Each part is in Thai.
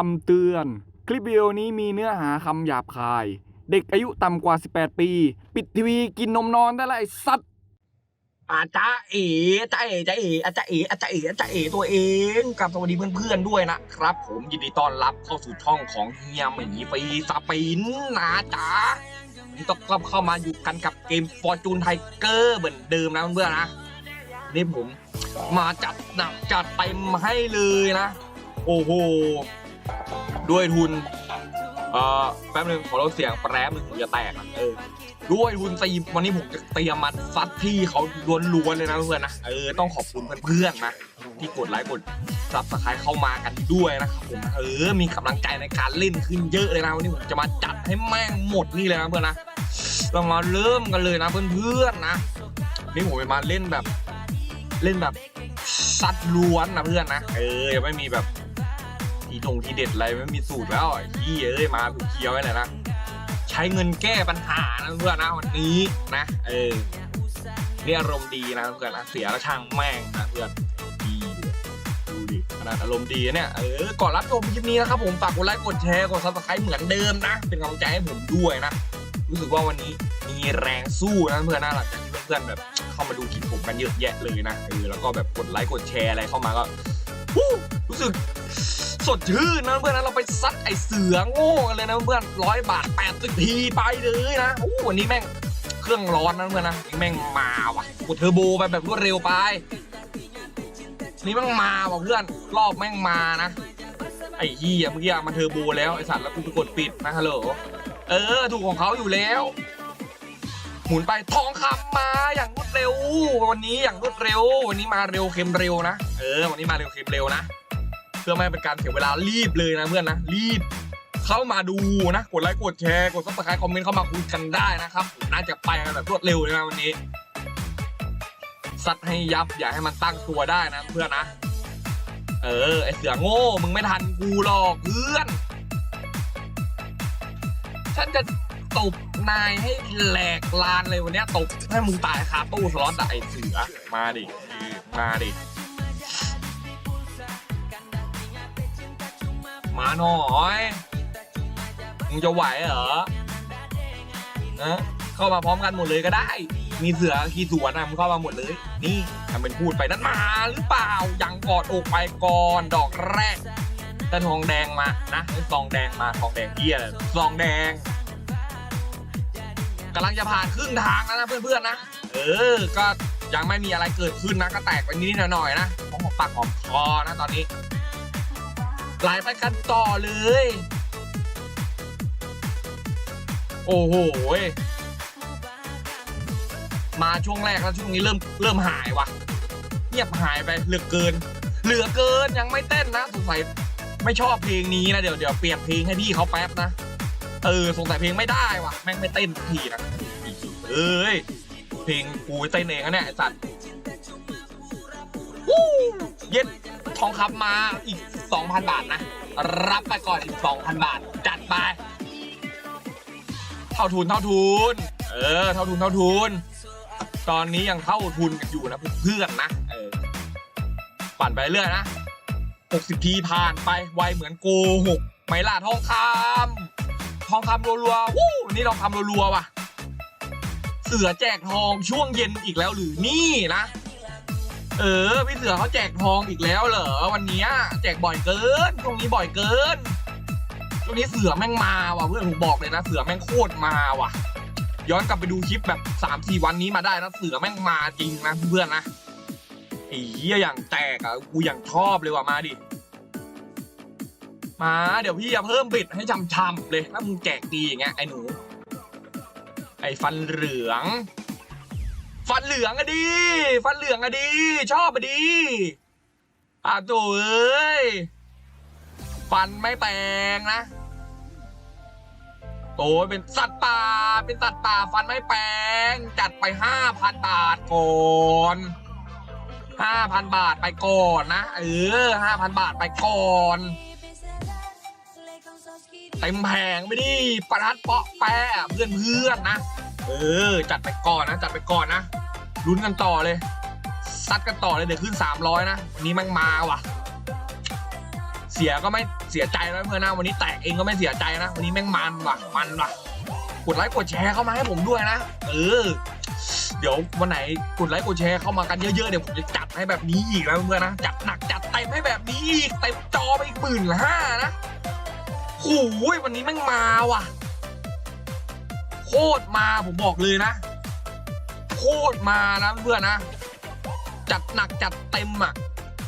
คำเตือน คลิปวิดีโอนี้มีเนื้อหาคำหยาบคาย เด็กอายุต่ำกว่า 18 ปี ปิดทีวีกินนมนอนได้และไอ้สัตว์อาจารย์เอ๋จ้าเอ๋จ้าเอ๋อาจารย์เอ๋อาจารย์เอ๋อาจารย์เอ๋ตัวเองกับสวัสดีเพื่อนๆด้วยนะครับ ผมยินดีต้อนรับเข้าสู่ช่องของเฮียหมีฟีสปินนะจ๊ะนี่ต้องกลับเข้ามาอยู่กันกับเกม Fortune Tiger เหมือนเดิมนะเพื่อนๆนะนี่ผมมาจัดหนักจัดเต็มให้เลยนะ โอ้โห ด้วยทุน เอ่อ แป๊บนึงขอลดเสียงแป๊บนึงผมจะแตกอะเออ ด้วยทุนตีมวันนี้ผมจะเตรียมมาซัดพี่เขาล้วนๆเลยนะเพื่อนนะ เออ ต้องขอบคุณเพื่อนๆนะ ที่กดไลค์กดซับสไครต์เข้ามากันด้วยนะครับผม เออ มีกำลังใจในการเล่นขึ้นเยอะเลยนะวันนี้ผมจะมาจัดให้แม่งหมดนี่เลยนะเพื่อนนะเรามาเริ่มกันเลยนะเพื่อนๆนะ นี่ผมจะมาเล่นแบบ เล่นแบบซัดล้วนนะเพื่อนนะ เออ ยังไม่มีแบบ ทีดงทีเด็ดอะไรไม่มีสูตรแล้วไอ้ที่เอ้ยมาถูกเคียวไว้เลยนะใช้เงินแก้ปัญหานะเพื่อนนะวันนี้นะ เออเนี่อารมณ์ดีนะเพื่อนนะเสียแล้วช่างแม่งนะเพื่อนดีดูดิขนาดอารมณ์ดีเนี่ยเออก่อนรับชมคลิปนี้นะครับผมฝากกดไลค์กดแชร์กดซับสไครต์เหมือนเดิมนะ เป็นกำลังใจให้ผมด้วยนะรู้สึกว่าวันนี้มีแรงสู้นะเพื่อนนะหลังจากที่เพื่อนๆแบบเข้ามาดูคลิปผมกันเยอะแยะเลยนะเออแล้วก็แบบกดไลค์กดแชร์อะไรเข้ามาก็ฮู้รู้สึก สดชื่นนะเพื่อนนะเราไปซัดไอเสือโง่กันเลยนะเพื่อนร้อยบาทแปดสิบทีไปเลยนะโอ้วันนี้แม่งเครื่องร้อนนะเพื่อนนะแม่งมาว่ะกดเทอร์โบไปแบบรวดเร็วไป นี่แม่งมาว่ะเพื่อนรอบแม่งมานะไอ้เหี้ยเมื่อกี้มาเทอร์โบแล้วไอสัตว์แล้วกูไปกดปิดนะฮัลโหลเออถูกของเขาอยู่แล้ว หมุนไปทองคำมาอย่างรวดเร็ว วันนี้อย่างรวดเร็ว วันนี้มาเร็วเค็มเร็วนะเออวันนี้มาเร็วเค็มเร็วนะ พื่อไม่ให้เป็นการเสียเวลารีบเลยนะเพื่อนนะรีบเข้ามาดูนะ กดไลค์ กดแชร์ กดซับสไครต์คอมเมนต์เข้ามาคุยกันได้นะครับ น่าจะไปกันแบบรวดเร็วเลยนะวันนี้ซัดให้ยับอย่าให้มันตั้งตัวได้นะเพื่อนนะ เออ ไอเสือโง่ มึงไม่ทันกูหรอกเพื่อน ฉันจะตบนายให้แหลกลานเลยวันนี้ตบให้มึงตายคาตู้สล็อตไอเสือ มาดิ มาดิ มาหน่อยมึงจะไหวเหรอนะเข้ามาพร้อมกันหมดเลยก็ได้ มีเสือขี่สวนนะมึงเข้ามาหมดเลย นี่ทำเป็นพูดไปนั่นมาหรือเปล่ายังกอดอกไปก่อนดอกแรกแต่ทองแดงมานะไอ้ซองแดงมาทองแดงเหี้ยอะไรซองแดงกำลังจะผ่านครึ่งทางแล้วนะเพื่อนๆนะ เออ ก็ยังไม่มีอะไรเกิดขึ้นนะ ก็แตกไปนิดๆหน่อยๆนะหอมปากหอมคอนะตอนนี้ ไหลไปกันต่อเลย โอ้โหมาช่วงแรกแล้วช่วงนี้เริ่มเริ่มหายว่ะ เงียบหายไปเหลือเกิน เหลือเกินยังไม่เต้นนะสงสัยไม่ชอบเพลงนี้นะเดี๋ยวเดี๋ยวเปลี่ยนเพลงให้พี่เขาแป๊บนะเออสงสัยเพลงไม่ได้ว่ะแม่งไม่เต้นทีนะเอ้ยเพลงกูเต้นเองนะเนี่ยไอสัตว์ เย็ดทองคำมาอีก 2,000 บาทนะ รับไปก่อนอีก 2,000 บาท จัดไป เท่าทุนเท่าทุน เออ เท่าทุนเท่าทุน ตอนนี้ยังเท่าทุนกันอยู่นะเพื่อนนะ เออ ปั่นไปเรื่อยนะ 60 ทีผ่านไปไวเหมือนโกหกไหมล่ะทองคำทองคำรัวๆวู้นี่ทองคำรัวๆว่ะ เสือแจกทองช่วงเย็นอีกแล้วหรือนี่นะ เออพี่เสือเขาแจกทองอีกแล้วเหรอวันนี้แจกบ่อยเกินช่วงนี้บ่อยเกินช่วงนี้เสือแม่งมาว่ะเพื่อนผมบอกเลยนะเสือแม่งโคตรมาว่ะ ย้อนกลับไปดูคลิปแบบสามสี่วันนี้มาได้นะเสือแม่งมาจริงนะเพื่อนนะไอ้เหี้ยอย่างแตกอะกูอย่างชอบเลยว่ะมาดิมาเดี๋ยวพี่จะเพิ่มบิดให้ช่ำๆเลยถ้ามึงแจกดีอย่างเงี้ยไอ้หนู ไอ้ฟันเหลือง ฟันเหลืองอะดีฟันเหลืองอะดีชอบอะดีอะโตัวเอ้ยฟันไม่แปลงนะโตเป็นสัตว์ป่าเป็นสัตว์ป่าฟันไม่แปลง จัดไปห้าพันบาทก่อนห้าพันบาทไปก่อนนะเออห้าพันบาทไปก่อนเต็มแผงไปดิประทัดเปาะแปะเพื่อนเพื่อนนะ เออ จัดไปก่อนนะ จัดไปก่อนนะลุ้นกันต่อเลยซัดกันต่อเลยเดี๋ยวขึ้น 300 นะวันนี้แมันมาว่ะ เสียก็ไม่เสียใจแล้วเพื่อนนะวันนี้แตกเองก็ไม่เสียใจนะ วันนี้แม่งมันว่ะมันว่ะกดไลค์กดแชร์เข้ามาให้ผมด้วยนะเออ เดี๋ยววันไหนกดไลค์กดแชร์เข้ามากันเยอะๆเดี๋ยวผมจะจัดให้แบบนี้อีกนะเพื่อนนะจัดหนักจัดเต็มให้แบบนี้อีกเต็มจอไปอีกหมื่นห้านะโอ้ยวันนี้แม่งมาว่ะ คตรมาผมบอกเลยนะ โคตรมานะเพื่อนนะ จัดหนักจัดเต็มอะ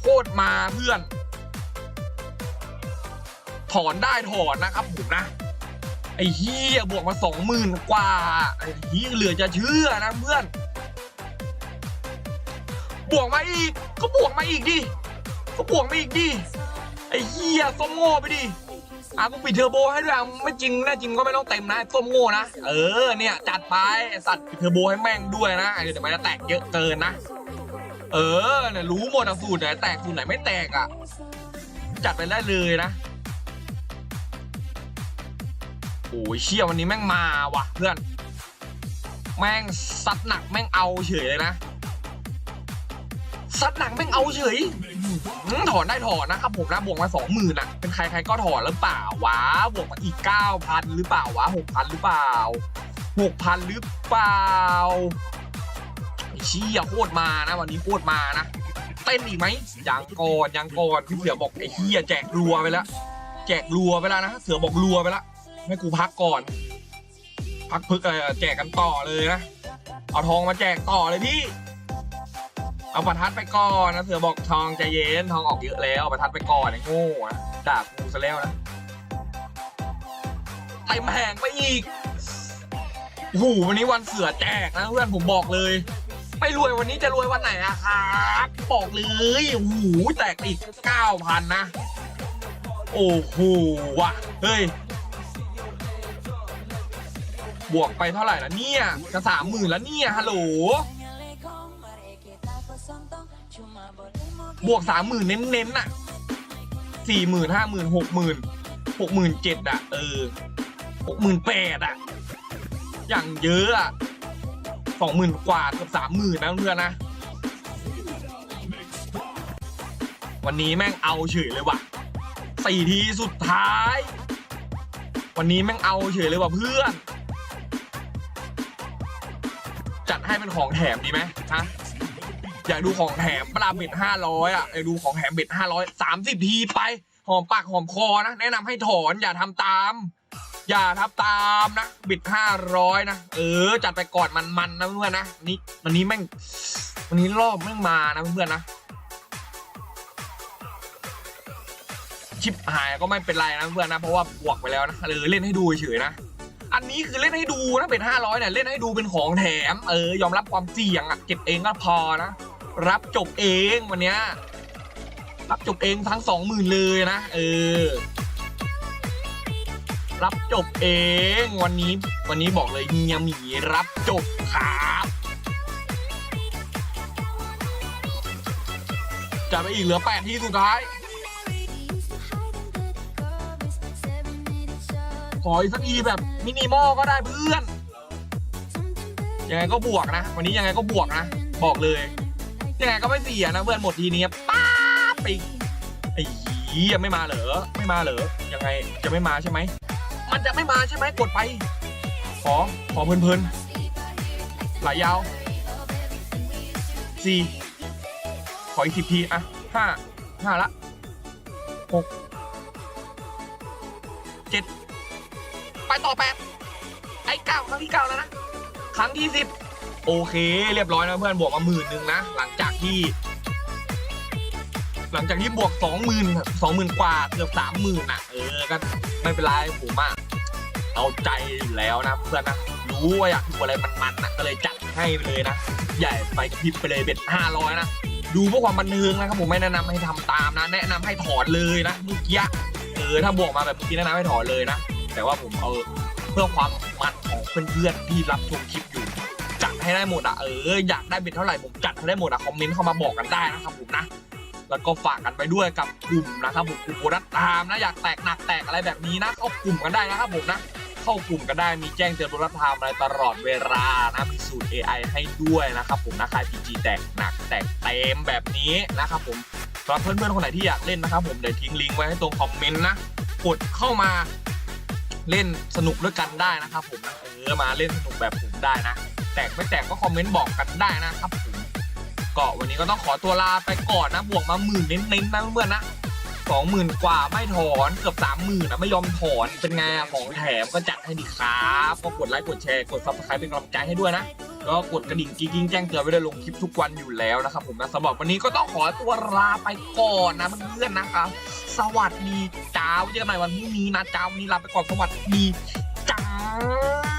โคตรมาเพื่อน ถอนได้ถอนนะครับผมนะ ไอ้เฮียบวกมาสองหมื่นกว่าไอ้เฮียเหลือจะเชื่อนะเพื่อน บวกมาอีก ก็บวกมาอีกดิก็บวกมาอีกดิไอ้เฮียส้มโง่ไปดิ อะกูปิดเทอร์โบให้ด้วยอะไม่จริงแน่จริงก็ไม่ต้องเต็มนะส้มโง่นะ เออเนี่ยจัดไปสัตว์ปิดเทอร์โบให้แม่งด้วยนะเดี๋ยวมันจะแตกเยอะเกินนะ เออเนี่ยรู้หมดอะสูตรไหนแตกสูตรไหนไม่แตกอะ จัดไปได้เลยนะโอ้ยเชี่ยวันนี้แม่งมาว่ะเพื่อน แม่งซัดหนักแม่งเอาเฉยเลยนะ ซัดหนักแม่งเอาเฉยถอนได้ถอนนะครับผมนะบวกมาสองหมื่นอะ เป็นใครใครก็ถอนหรือเปล่าวะบวกมาอีกเก้าพันหรือเปล่าวะหกพันหรือเปล่าหกพันหรือเปล่าไอ้เชี่ยโคตรมานะ วันนี้โคตรมานะ เต้นอีกไหมยังก่อนยังก่อนพี่เสือบอกไอ้เฮียแจกรัวไปแล้วแจกรัวไปแล้วนะเสือบอกรัวไปแล้วให้กูพักก่อน พักพึกเออแจกกันต่อเลยนะเอาทองมาแจกต่อเลยพี่ เอาประทัดไปก่อนนะเสือบอกทองใจเย็นทองออกเยอะแล้วเอาประทัดไปก่อนไอ้โง่อะด่ากูซะแล้วนะเต็มแหงไปอีกโอ้โหวันนี้วันเสือแจกนะเพื่อนผมบอกเลย ไม่รวยวันนี้จะรวยวันไหนอะครับบอกเลยโอ้โหแตกอีกเก้าพันนะ โอ้โหว่ะเฮ้ยบวกไปเท่าไหร่ละเนี่ยจะสามหมื่นแล้วเนี่ยฮัลโหล บวกสามหมื่นเน้นๆน่ะสี่หมื่นห้าหมื่นหกหมื่นหกหมื่นเจ็ดอะ เออหกหมื่นแปดอะ อย่างเยอะอะสองหมื่นกว่าเกือบสามหมื่นนะเพื่อนนะ วันนี้แม่งเอาเฉยเลยว่ะสี่ทีสุดท้าย วันนี้แม่งเอาเฉยเลยว่ะเพื่อน จัดให้เป็นของแถมดีไหมฮะ อยากดูของแถมปลาเบ็ดห้าร้อยอะอยากดูของแถมเบ็ดห้าร้อยสามสิบทีไปหอมปากหอมคอนะ แนะนำให้ถอนอย่าทำตาม อย่าทำตามนะบิดห้าร้อยนะ เออ จัดไปก่อนมันๆนนะเพื่อนนะนี่วันนี้แม่งวันนี้รอบแม่งมานะเพื่อนนะชิปหายก็ไม่เป็นไรนะเพื่อนนะ เพราะว่าบวกไปแล้วนะเออเล่นให้ดูเฉยนะ อันนี้คือเล่นให้ดูนะเป็นห้าร้อยเนี่ยเล่นให้ดูเป็นของแถม เออ ยอมรับความเสี่ยงอะเก็บเองก็พอนะ รับจบเองวันเนี้ยรับจบเองทั้งสองหมื่นเลยนะเออ รับจบเองวันนี้ วันนี้บอกเลยเฮียหมีรับจบครับจะไปอีกเหลือแปดที่สุดท้าย ขออีกสักทีแบบมินิมอลก็ได้เพื่อน ยังไงก็บวกนะ วันนี้ยังไงก็บวกนะ บอกเลย ยังไงก็ไม่เสียนะเพื่อนหมดทีนี้ป๊าบไปไอ้เหี้ยไม่มาเหรอไม่มาเหรอยังไงจะไม่มาใช่ไหมมันจะไม่มาใช่ไหมกดไป ขอขอเพลินๆไหลยาวสี่ขออีกสิบทีอะห้าห้าละหกเจ็ดไปต่อแปดไอ้เก้าครั้งที่เก้าแล้วนะ ครั้งที่สิบ โอเค เรียบร้อยนะเพื่อนบวกมาหมื่นหนึ่งนะ หลังจากที่ หลังจากที่บวกสองหมื่นสองหมื่นกว่าเกือบสามหมื่นอะ เออก็ไม่เป็นไรผมอะเอาใจอยู่แล้วนะเพื่อนนะรู้ว่าอยากดูอะไรมันๆนะก็เลยจัดให้ไปเลยนะใหญ่ไปกระพริบไปเลยเบ็ดห้าร้อยนะดูเพื่อความบันเทิงนะครับผมไม่แนะนำให้ทำตามนะ แนะนำให้ถอนเลยนะเมื่อกี้เออถ้าบวกมาแบบเมื่อกี้แนะนำให้ถอนเลยนะแต่ว่าผมเอาเพื่อความมันของเพื่อนๆที่รับชมคลิป ให้ได้หมดอะเอออยากได้เบ็ดเท่าไหร่ผมจัดให้ได้หมดอะคอมเมนต์เข้ามาบอกกันได้นะครับผมนะแล้วก็ฝากกันไปด้วยกับกลุ่มนะครับผมกลุ่มโบนัสตามนะอยากแตกหนักแตกอะไรแบบนี้นะเข้ากลุ่มกันได้นะครับผมนะเข้ากลุ่มกันได้มีแจ้งเตือนโบนัสไทม์อะไรตลอดเวลานะมีสูตร AI ให้ด้วยนะครับผมนะใคร PG แตกหนักแตกเต็มแบบนี้นะครับผมสำหรับเพื่อนๆคนไหนที่อยากเล่นนะครับผมเดี๋ยวทิ้งลิงก์ไว้ให้ตรงคอมเมนต์นะกดเข้ามาเล่นสนุกด้วยกันได้นะครับผมนะเออมาเล่นสนุกแบบผมได้นะ แตกไม่แตกก็คอมเมนต์บอกกันได้นะครับผมก็วันนี้ก็ต้องขอตัวลาไปก่อนนะบวกมาหมื่นเน้นๆนะเพื่อนๆนะสองหมื่นกว่าไม่ถอนเกือบสามหมื่นนะไม่ยอมถอนเป็นไงของแถมก็จัดให้ดีครับก็กดไลค์กดแชร์กดซับสไครป์เป็นกำลังใจให้ด้วยนะก็กดกระดิ่งกิ๊งแจ้งเตือนไว้ได้ลงคลิปทุกวันอยู่แล้วนะครับผมนะสำหรับวันนี้ก็ต้องขอตัวลาไปก่อนนะเพื่อนๆนะครับสวัสดีจ้าวเจอกันใหม่วันพรุ่งนี้นะจ้าวันนี้ลาไปก่อนสวัสดีจ้า